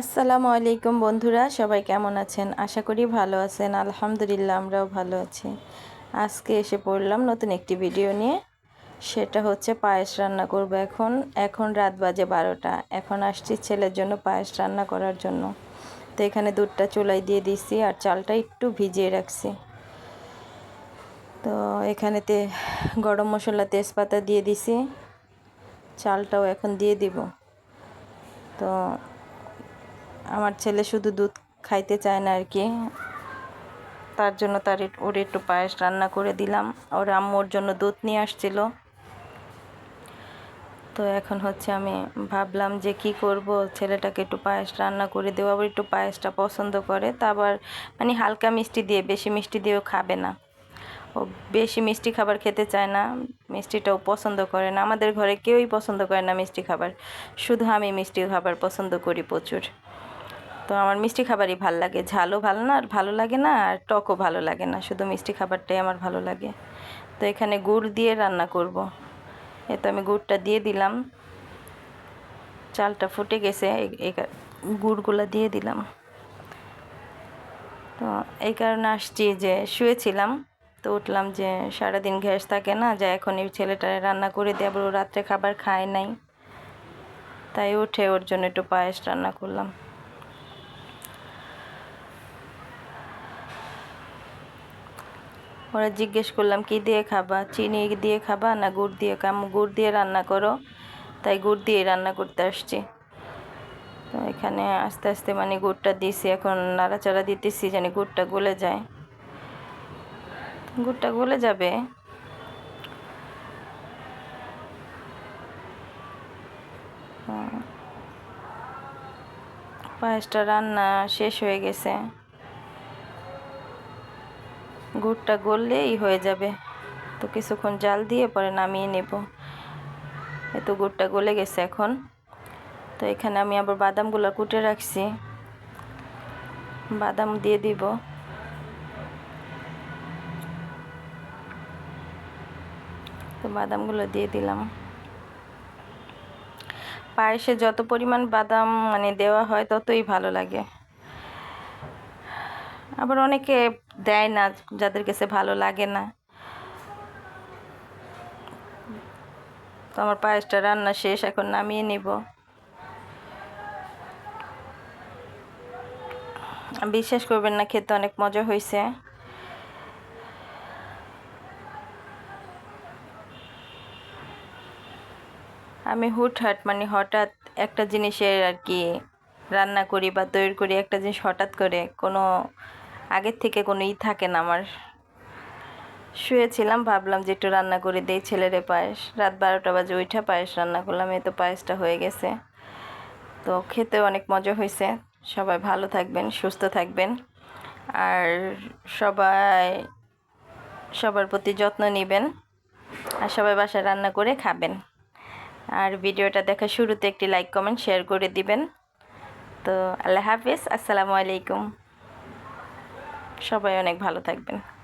আসসালামু আলাইকুম বন্ধুরা, সবাই কেমন আছেন? আশা করি ভালো আছেন, আলহামদুলিল্লাহ আমরাও ভালো আছি। আজকে এসে পড়লাম নতুন একটি ভিডিও নিয়ে, সেটা হচ্ছে পায়েস রান্না করব এখন। এখন রাত বাজে বারোটা, এখন আসছি ছেলের জন্য পায়েস রান্না করার জন্য। তো এখানে দুধটা চুলাই দিয়ে দিছি আর চালটা একটু ভিজিয়ে রাখছি। তো এখানেতে গরম মশলা তেজপাতা দিয়ে দিছি, চালটাও এখন দিয়ে দিব। তো আমার ছেলে শুধু দুধ খাইতে চায় না আর কি। তার জন্য তার ওর একটু পায়েস রান্না করে দিলাম। ওর আম্মুর জন্য দুধ নিয়ে আসছিল। তো এখন হচ্ছে আমি ভাবলাম যে কি করব, ছেলেটাকে একটু পায়েস রান্না করে দেবো, আবার একটু পায়েসটা পছন্দ করে। তা আবার মানে হালকা মিষ্টি দিয়ে, বেশি মিষ্টি দিয়েও খাবে না। ও বেশি মিষ্টি খাবার খেতে চায় না, মিষ্টিটাও পছন্দ করে না। আমাদের ঘরে কেউই পছন্দ করে না মিষ্টি খাবার। শুধু আমি মিষ্টি খাবার পছন্দ করি প্রচুর। তো আমার মিষ্টি খাবারই ভালো লাগে। ঝালও ভালো না, আর ভালো লাগে না, আর টকও ভালো লাগে না। শুধু মিষ্টি খাবারটাই আমার ভালো লাগে। তো এখানে গুড় দিয়ে রান্না করব। এ তো আমি গুড়টা দিয়ে দিলাম। চালটা ফুটে গেছে গুড়গুলো দিয়ে দিলাম। তো এই কারণে আসছি যে শুয়েছিলাম। তো উঠলাম যে সারাদিন গ্যাস থাকে না, যে এখন এই ছেলেটা রান্না করে দিয়ে আবার ও রাত্রে খাবার খায় নাই। তাই উঠে ওর জন্য একটু পায়েস রান্না করলাম। ওরা জিজ্ঞেস করলাম, কি দিয়ে খাবা? চিনি দিয়ে খাবা না গুড় দিয়ে? কাম গুড় দিয়ে রান্না করো? তাই গুড় দিয়ে রান্না করতে আসছি। তো এখানে আস্তে আস্তে মানে গুড়টা দিছি, এখন নাড়াচাড়া দিতেছি যেন গুড়টা গলে যায়। গুড়টা গলে যাবে। পায়েসটা রান্না শেষ হয়ে গেছে। গুড়টা গললেই হয়ে যাবে। তো কিছুক্ষণ জাল দিয়ে পরে নামিয়ে নেব। এত গুড়টা গলে গেছে এখন। তো এখানে আমি আবার বাদামগুলো কুটে রাখছি। বাদাম দিয়ে দিব। তো বাদামগুলো দিয়ে দিলাম। পায়েসে যত পরিমাণ বাদাম মানে দেওয়া হয় ততই ভালো লাগে। আবার অনেকে দেয় না যাদের কাছে ভালো লাগে না। তো আমার পায়েসটা রান্না শেষ, এখন নামিয়ে নিব। বিশ্বাস করবেন না, খেতে অনেক মজা হয়েছে। আমি হুটহাট মানে হঠাৎ একটা জিনিসের আর কি রান্না করি বা তৈরি করি, একটা জিনিস হঠাৎ করে কোনো আগের থেকে কোনো ই থাকে না আমার। শুয়েছিলাম, ভাবলাম যে একটু রান্না করে দিই, ছেলেরে পায়েস। রাত বারোটা বাজে ওইটা পায়েস রান্না করলাম, এই তো পায়েসটা হয়ে গেছে। তো খেতে অনেক মজা হয়েছে। সবাই ভালো থাকবেন, সুস্থ থাকবেন। আর সবাই, সবার প্রতি যত্ন নেবেন আর সবাই বাসায় রান্না করে খাবেন। আর ভিডিওটা দেখা শুরুতে একটি লাইক কমেন্ট শেয়ার করে দিবেন। তো আল্লাহ হাফিজ, আসসালামু আলাইকুম। সবাই অনেক ভালো থাকবেন।